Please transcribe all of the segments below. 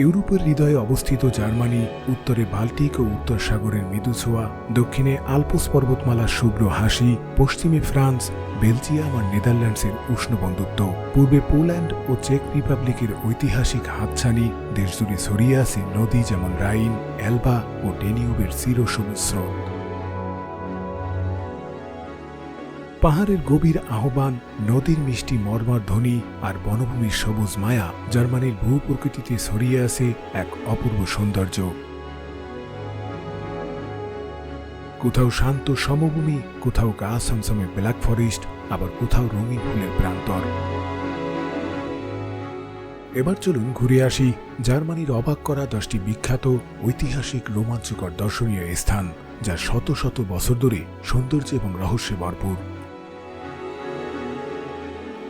ইউরোপের হৃদয়ে অবস্থিত জার্মানি, উত্তরে বাল্টিক ও উত্তর সাগরের মৃদুছোয়া, দক্ষিণে আলপোস পর্বতমালা শুভ্র হাসি, পশ্চিমে ফ্রান্স, বেলজিয়াম আর নেদারল্যান্ডসের উষ্ণ বন্ধুত্ব। পূর্বে পোল্যান্ড ও চেক রিপাবলিকের ঐতিহাসিক হাতছানি, দেশজুড়ে ছড়িয়ে আছে নদী যেমন রাইন, অ্যালবা ও ডেনিউবের চিরসবুজ স্রোত। পাহাড়ের গভীর আহ্বান, নদীর মিষ্টি মর্মার ধ্বনি আর বনভূমির সবুজ মায়া জার্মানির ভূ প্রকৃতিতে ছড়িয়ে আছে এক অপূর্ব সৌন্দর্য। কোথাও শান্ত সমভূমি, কোথাও গা সমসমে ব্ল্যাক ফরেস্ট, আবার কোথাও রঙিন ফুলের প্রান্তর। এবার চলুন ঘুরে আসি জার্মানির অবাক করা দশটি বিখ্যাত ঐতিহাসিক রোমাঞ্চকর দর্শনীয় স্থান, যা শত শত বছর ধরে সৌন্দর্য এবং রহস্যে ভরপুর।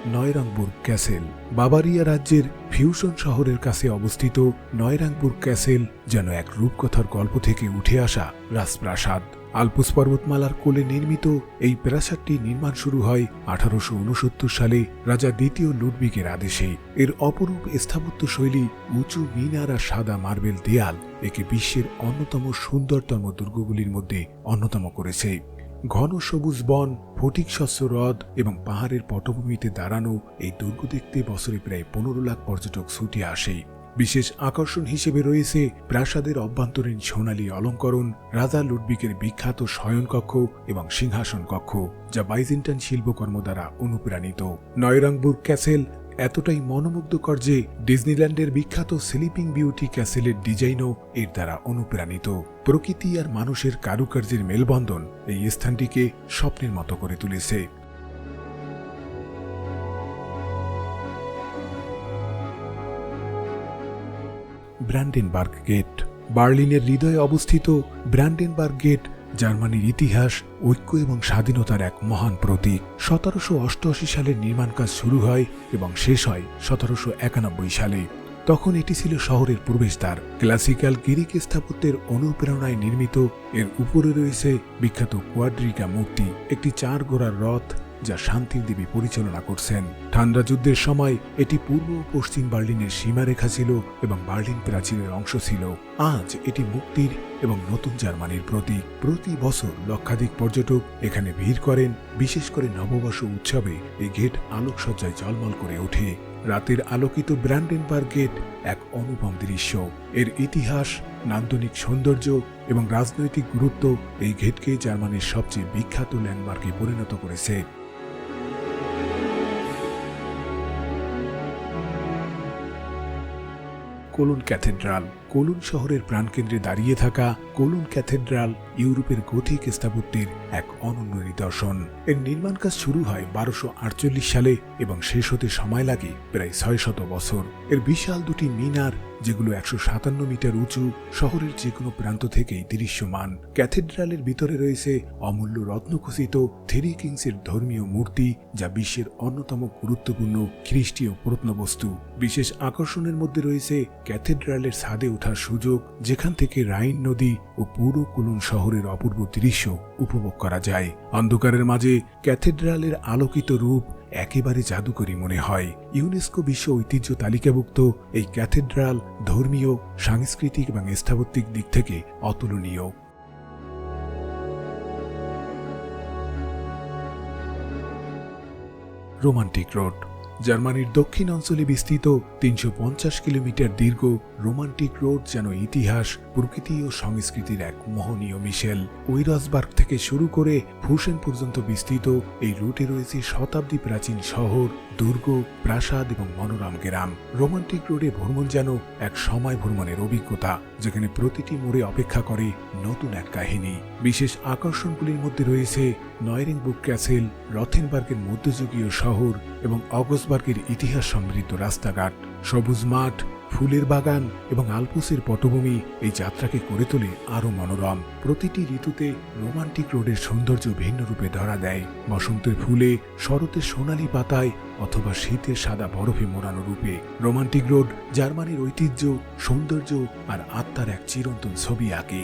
নয়রাংবুর্গ ক্যাসেল। বাবারিয়া রাজ্যের ফিউশন শহরের কাছে অবস্থিত নয়রাংপুর ক্যাসেল যেন এক রূপকথার গল্প থেকে উঠে আসা রাজপ্রাসাদ। আলপুস পর্বতমালার কোলে নির্মিত এই প্রাসাদটি নির্মাণ শুরু হয় আঠারোশো উনসত্তর সালে রাজা দ্বিতীয় লুডবিগের আদেশে। এর অপরূপ স্থাপত্য শৈলী উঁচু মিনার আর সাদা মার্বেল দেয়াল একে বিশ্বের অন্যতম সুন্দরতম দুর্গগুলির মধ্যে অন্যতম করেছে। ঘন সবুজ বন, ফটিক শস্য হ্রদ এবং পাহাড়ের পটভূমিতে দাঁড়ানো এই দুর্গ দেখতে বছরে প্রায় পনেরো লাখ পর্যটক ছুটে আসে। বিশেষ আকর্ষণ হিসেবে রয়েছে প্রাসাদের অভ্যন্তরীণ সোনালী অলঙ্করণ, রাজা লুডবিকের বিখ্যাত শয়নকক্ষ এবং সিংহাসন কক্ষ, যা বাইজেন্টাইন শিল্পকর্ম দ্বারা অনুপ্রাণিত। নয়রংবুর্গ ক্যাসেল এতটাই মনোমুগ্ধকর যে ডিজনিল্যান্ডের বিখ্যাত স্লিপিং বিউটি ক্যাসেলের ডিজাইনও এর দ্বারা অনুপ্রাণিত। প্রকৃতি আর মানুষের কারুকার্যের মেলবন্ধন এই স্থানটিকে স্বপ্নের মতো করে তুলেছে। ব্র্যান্ডেনবার্গ গেট, বার্লিনের হৃদয়ে অবস্থিত ব্র্যান্ডেনবার্গ গেট জার্মানির ইতিহাস, ঐক্য এবং স্বাধীনতার এক মহান প্রতীক। সতেরোশো অষ্টআশি সালে নির্মাণ কাজ শুরু হয় এবং শেষ হয় সতেরোশো একানব্বই সালে। তখন এটি ছিল শহরের প্রবেশদ্বার। ক্লাসিক্যাল গিরিক স্থাপত্যের অনুপ্রেরণায় নির্মিত। এর উপরে রয়েছে বিখ্যাত কোয়াড্রিকা মূর্তি। একটি চার গোড়ার রথ যা শান্তির দেবী পরিচালনা করছেন। ঠান্ডা যুদ্ধের সময় এটি পূর্ব পশ্চিম বার্লিনের সীমারেখা ছিল এবং বার্লিন প্রাচীরের অংশ ছিল। আজ এটি মুক্তির এবং নতুন জার্মানির প্রতীক। প্রতি বছর লক্ষাধিক পর্যটক এখানে ভিড় করেন। বিশেষ করে নববর্ষ উৎসবে এই গেট আলোকসজ্জায় জলমল করে ওঠে। রাতের আলোকিত ব্র্যান্ডেনবার্গ গেট এক অনুপম দৃশ্য। এর ইতিহাস, নান্দনিক সৌন্দর্য এবং রাজনৈতিক গুরুত্ব এই গেটকে জার্মানির সবচেয়ে বিখ্যাত ল্যান্ডমার্কে পরিণত করেছে। কোলুন ক্যাথেড্রাল। কোলুন শহরের প্রাণকেন্দ্রে দাঁড়িয়ে থাকা কোলুন ক্যাথেড্রাল ইউরোপের গথিক স্থাপত্যের এক অনন্য নিদর্শন। এর নির্মাণ কাজ শুরু হয় বারোশো আটচল্লিশ সালে এবং শেষ হতে সময় লাগে প্রায় ছয় শত বছর। এর বিশাল দুটি মিনার, যেগুলো একশো সাতান্ন মিটার উঁচু, শহরের যে কোনো প্রান্ত থেকেই দৃশ্যমান। ক্যাথেড্রালের ভিতরে রয়েছে অমূল্য রত্নখচিত থেরি কিংসের ধর্মীয় মূর্তি, যা বিশ্বের অন্যতম গুরুত্বপূর্ণ খ্রিস্টীয় প্রত্নবস্তু। বিশেষ আকর্ষণের মধ্যে রয়েছে ক্যাথেড্রালের ছাদে ওঠার সুযোগ যেখান থেকে রাইন নদী ও পুরো কুলুন শহরের অপূর্ব দৃশ্য উপভোগ করা যায়। অন্ধকারের মাঝে ক্যাথেড্রালের আলোকিত রূপ একেবারে জাদুকরী মনে হয়। ইউনেস্কো বিশ্ব ঐতিহ্য তালিকাভুক্ত এই ক্যাথেড্রাল ধর্মীয়, সাংস্কৃতিক এবং স্থাপত্যিক দিক থেকে অতুলনীয়। রোমান্টিক রোড জার্মানির দক্ষিণ অঞ্চলে বিস্তৃত তিনশো পঞ্চাশ কিলোমিটার দীর্ঘ রোমান্টিক রোড যেন ইতিহাস, প্রকৃতি ও সংস্কৃতির এক মোহনীয় মিশেল। ওইরসবার্গ থেকে শুরু করে ফুসেন পর্যন্ত বিস্তৃত এই রুটে রয়েছে শতাব্দী প্রাচীন শহর। দুর্গ, প্রাসাদ এবং মনোরম গ্রাম। রোমান্টিক রোডে ভ্রমণ যেন এক সময় ভ্রমণের অভিজ্ঞতা, যেখানে প্রতিটি মোড়ে অপেক্ষা করে নতুন এক কাহিনী। বিশেষ আকর্ষণগুলির মধ্যে রয়েছে নয়রিং বুক ক্যাসেল, রথেনবার্গের মধ্যযুগীয় শহর এবং অগসবার্গের ইতিহাস সমৃদ্ধ রাস্তাঘাট। সবুজ মাঠ ফুলের বাগান এবং আলপুসের পটভূমি এই যাত্রাকে করে তোলে আরও মনোরম। প্রতিটি ঋতুতে রোমান্টিক রোডের সৌন্দর্য ভিন্ন রূপে ধরা দেয়। বসন্তের ফুলে, শরতের সোনালি পাতায় অথবা শীতের সাদা বরফে মোড়ানো রূপে। রোমান্টিক রোড জার্মানির ঐতিহ্য, সৌন্দর্য আর আত্মার এক চিরন্তন ছবি আঁকে।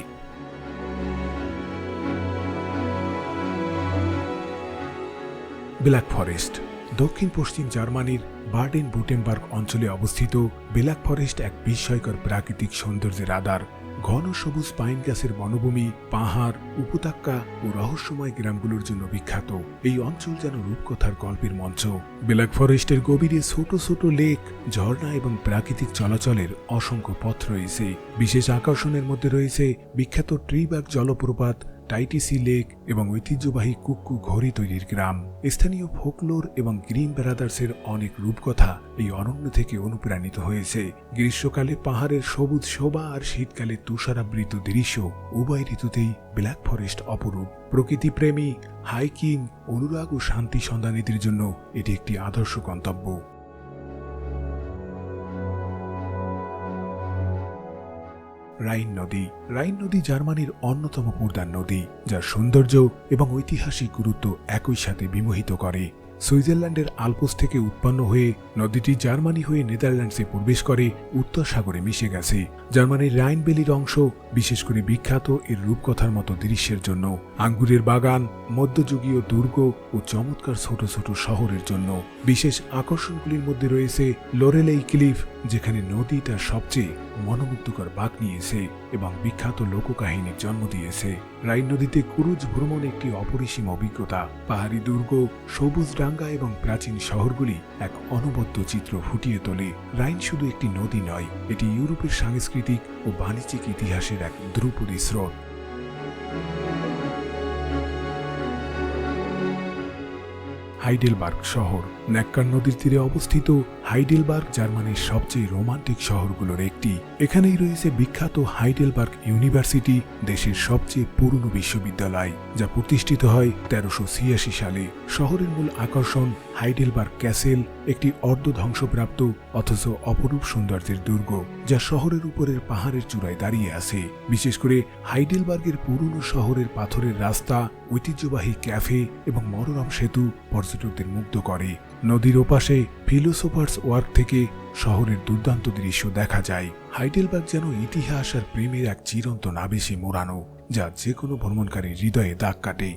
ব্ল্যাক ফরেস্ট দক্ষিণ পশ্চিম জার্মানির বার্ডেন বুটেনবার্গ অঞ্চলে অবস্থিত বেলাক ফরেস্ট এক বিস্ময়কর প্রাকৃতিক সৌন্দর্যের আধার। ঘন সবুজ পাইন গাছের বনভূমি, পাহাড়, উপত্যকা ও রহস্যময় গ্রামগুলোর জন্য বিখ্যাত। এই অঞ্চল যেন রূপকথার গল্পের মঞ্চ। বেলাক ফরেস্টের গভীরে ছোট ছোট লেক, ঝর্ণা এবং প্রাকৃতিক চলাচলের অসংখ্য পথ রয়েছে। বিশেষ আকর্ষণের মধ্যে রয়েছে বিখ্যাত ট্রিবাগ জলপ্রপাত টাইটিসি লেক এবং ঐতিহ্যবাহী কুক্কু ঘড়ি তৈরির গ্রাম। স্থানীয় ফোকলোর এবং গ্রিন ব্রাদার্সের অনেক রূপকথা এই অরণ্য থেকে অনুপ্রাণিত হয়েছে। গ্রীষ্মকালে পাহাড়ের সবুজ শোভা আর শীতকালে তুষারাবৃত দৃশ্য উভয় ঋতুতেই ব্ল্যাক ফরেস্ট অপরূপ। প্রকৃতিপ্রেমী, হাইকিং, অনুরাগ ও শান্তি সন্ধানীদের জন্য এটি একটি আদর্শ গন্তব্য। রাইন নদী। রাইন নদী জার্মানির অন্যতম প্রধান নদী, যার সৌন্দর্য এবং ঐতিহাসিক গুরুত্ব একই সাথে বিমোহিত করে। সুইজারল্যান্ডের আলপোস থেকে উৎপন্ন হয়ে নদীটি জার্মানি হয়ে নেদারল্যান্ডসে প্রবেশ করে উত্তর সাগরে মিশে গেছে। জার্মানির রাইন বেলির অংশ বিশেষ করে বিখ্যাত এর রূপকথার মতো দৃশ্যের জন্য। আঙ্গুরের বাগান, মধ্যযুগীয় দুর্গ ও চমৎকার ছোট ছোট শহরের জন্য। বিশেষ আকর্ষণগুলির মধ্যে রয়েছে লোরেলেই ক্লিফ যেখানে নদী তার সবচেয়ে মনোমুগ্ধকর বাঁক নিয়েছে এবং বিখ্যাত লোককাহিনীর জন্ম দিয়েছে। রাইন নদীতে কুরুজ ভ্রমণ একটি অপরিসীম অভিজ্ঞতা। পাহাড়ি দুর্গ, সবুজ ডাঙ্গা এবং প্রাচীন শহরগুলি এক অনবদ্য চিত্র ফুটিয়ে তোলে। রাইন শুধু একটি নদী নয়, এটি ইউরোপের সাংস্কৃতিক ও বাণিজ্যিক ইতিহাসের এক ধ্রুপদী স্রোত। হাইডেলবার্গ শহর ন্যাক্কার নদীর তীরে অবস্থিত হাইডেলবার্গ, জার্মানির সবচেয়ে রোমান্টিক শহরগুলোর একটি। এখানেই রয়েছে বিখ্যাত হাইডেলবার্গ ইউনিভার্সিটি, দেশের সবচেয়ে পুরনো বিশ্ববিদ্যালয়, যা প্রতিষ্ঠিত হয় তেরোশো ছিয়াশি সালে। শহরের মূল আকর্ষণ হাইডেলবার্গ ক্যাসেল, একটি অর্ধ ধ্বংসপ্রাপ্ত অথচ অপরূপ সৌন্দর্যের দুর্গ, যা শহরের উপরের পাহাড়ের চূড়ায় দাঁড়িয়ে আছে। বিশেষ করে হাইডেলবার্গের পুরনো শহরের পাথরের রাস্তা, ঐতিহ্যবাহী ক্যাফে এবং মনোরম সেতু পর্যটকদের মুগ্ধ করে। নদীর ওপাশে ফিলোসোফার্স ওয়ার্ক থেকে শহরের দুর্দান্ত দৃশ্য দেখা যায়। হাইডেলবার্গ যেন ইতিহাস আর প্রেমের এক চিরন্ত নাবেশে মোড়ানো, যা যে কোনো ভ্রমণকারীর হৃদয়ে দাগ কাটে।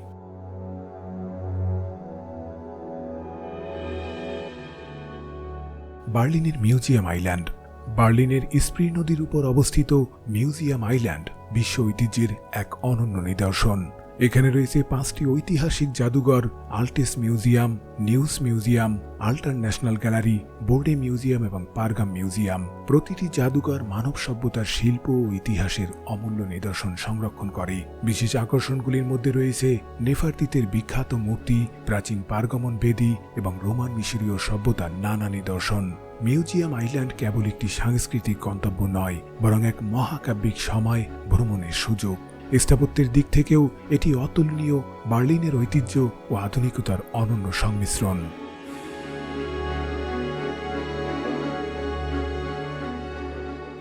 বার্লিনের মিউজিয়াম আইল্যান্ড। বার্লিনের স্প্রি নদীর উপর অবস্থিত মিউজিয়াম আইল্যান্ড বিশ্ব ঐতিহ্যের এক অনন্য নিদর্শন। এখানে রয়েছে পাঁচটি ঐতিহাসিক জাদুঘর, Altes museum Neues museum, Alte national gallery Bode museum এবং পারগাম মিউজিয়াম। প্রতিটি জাদুঘর মানব সভ্যতার শিল্প ও ইতিহাসের অমূল্য নিদর্শন সংরক্ষণ করে। বিশেষ আকর্ষণগুলির মধ্যে রয়েছে নেফারতিতের বিখ্যাত মূর্তি, প্রাচীন পারগমন বেদী এবং রোমান মিশরীয় সভ্যতার নানা নিদর্শন। মিউজিয়াম আইল্যান্ড কেবল একটি সাংস্কৃতিক গন্তব্য নয়, বরং এক মহাকাব্যিক সময় ভ্রমণের সুযোগ। স্থাপত্যের দিক থেকেও এটি অতুলনীয় বার্লিনের ঐতিহ্য ও আধুনিকতার অনন্য সংমিশ্রণ।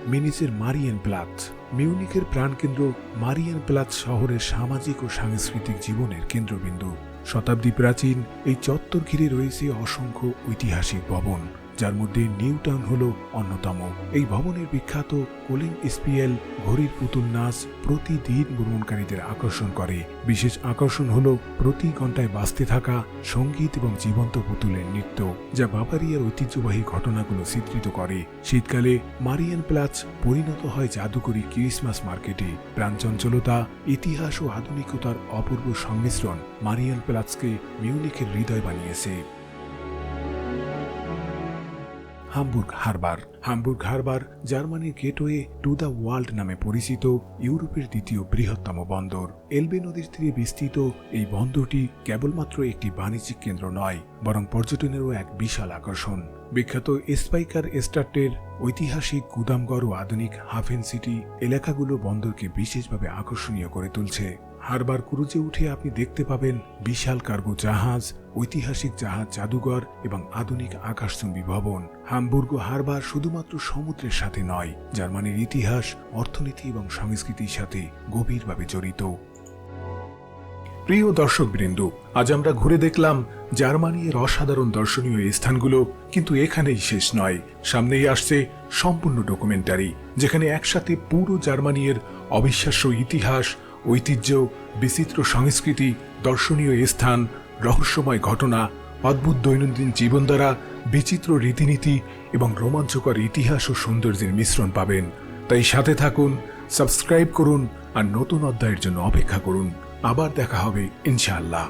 মিনিসের মারিয়ান প্লাথ মিউনিকের প্রাণকেন্দ্র মারিয়ান প্লাথ শহরের সামাজিক ও সাংস্কৃতিক জীবনের কেন্দ্রবিন্দু। শতাব্দী প্রাচীন এই চত্বর ঘিরে রয়েছে অসংখ্য ঐতিহাসিক ভবন। যার মধ্যে নিউ টাউন হল অন্যতম। এই ভবনের বিখ্যাত কোলিং স্পিএল ঘড়ির পুতুল নাচ প্রতিদিন ভ্রমণকারীদের আকর্ষণ করে। বিশেষ আকর্ষণ হল প্রতি ঘন্টায় বাঁচতে থাকা সংগীত এবং জীবন্ত পুতুলের নৃত্য, যা বাবারিয়ার ঐতিহ্যবাহী ঘটনাগুলো চিত্রিত করে। শীতকালে মারিয়ান প্লাচ পরিণত হয় জাদুকরী ক্রিসমাস মার্কেটে। প্রাণচঞ্চলতা, ইতিহাস ও আধুনিকতার অপূর্ব সংমিশ্রণ মারিয়ান প্লাচকে মিউনিকের হৃদয় বানিয়েছে। Hamburg harbour. হামবুর্গ হারবার জার্মানির গেটওয়ে টু দ্য ওয়ার্ল্ড নামে পরিচিত ইউরোপের দ্বিতীয় বৃহত্তম বন্দর। এলবে নদীর তীরে বিস্তৃত এই বন্দরটি কেবলমাত্র একটি বাণিজ্যিক কেন্দ্র নয়, বরং পর্যটনেরও এক বিশাল আকর্ষণ। বিখ্যাত স্পাইকার এস্টার্টের ঐতিহাসিক গুদামগড় ও আধুনিক হাফেন সিটি এলাকাগুলো বন্দরকে বিশেষভাবে আকর্ষণীয় করে তুলছে। হারবার ক্রুজে উঠে আপনি দেখতে পাবেন বিশাল কার্গো জাহাজ, ঐতিহাসিক জাহাজ জাদুঘর এবং আধুনিক আকাশচুম্বী ভবন। হামবুর্গ হারবার শুধুমাত্র সমুদ্রের সাথে নয়, জার্মানির ইতিহাস, অর্থনীতি এবং সংস্কৃতির সাথে গভীরভাবে জড়িত। প্রিয় দর্শক বৃন্দ আজ আমরা ঘুরে দেখলাম জার্মানির অসাধারণ দর্শনীয় স্থানগুলো, কিন্তু এখানেই শেষ নয়। সামনেই আসছে সম্পূর্ণ ডকুমেন্টারি, যেখানে একসাথে পুরো জার্মানির অবিশ্বাস্য ইতিহাস ঐতিহ্য, বিচিত্র সংস্কৃতি, দর্শনীয় স্থান, রহস্যময় ঘটনা, অদ্ভুত দৈনন্দিন জীবন দ্বারা বিচিত্র রীতিনীতি এবং রোমাঞ্চকর ইতিহাস ও সৌন্দর্যের মিশ্রণ পাবেন। তাই সাথে থাকুন, সাবস্ক্রাইব করুন আর নতুন অধ্যায়ের জন্য অপেক্ষা করুন। আবার দেখা হবে, ইনশাআল্লাহ।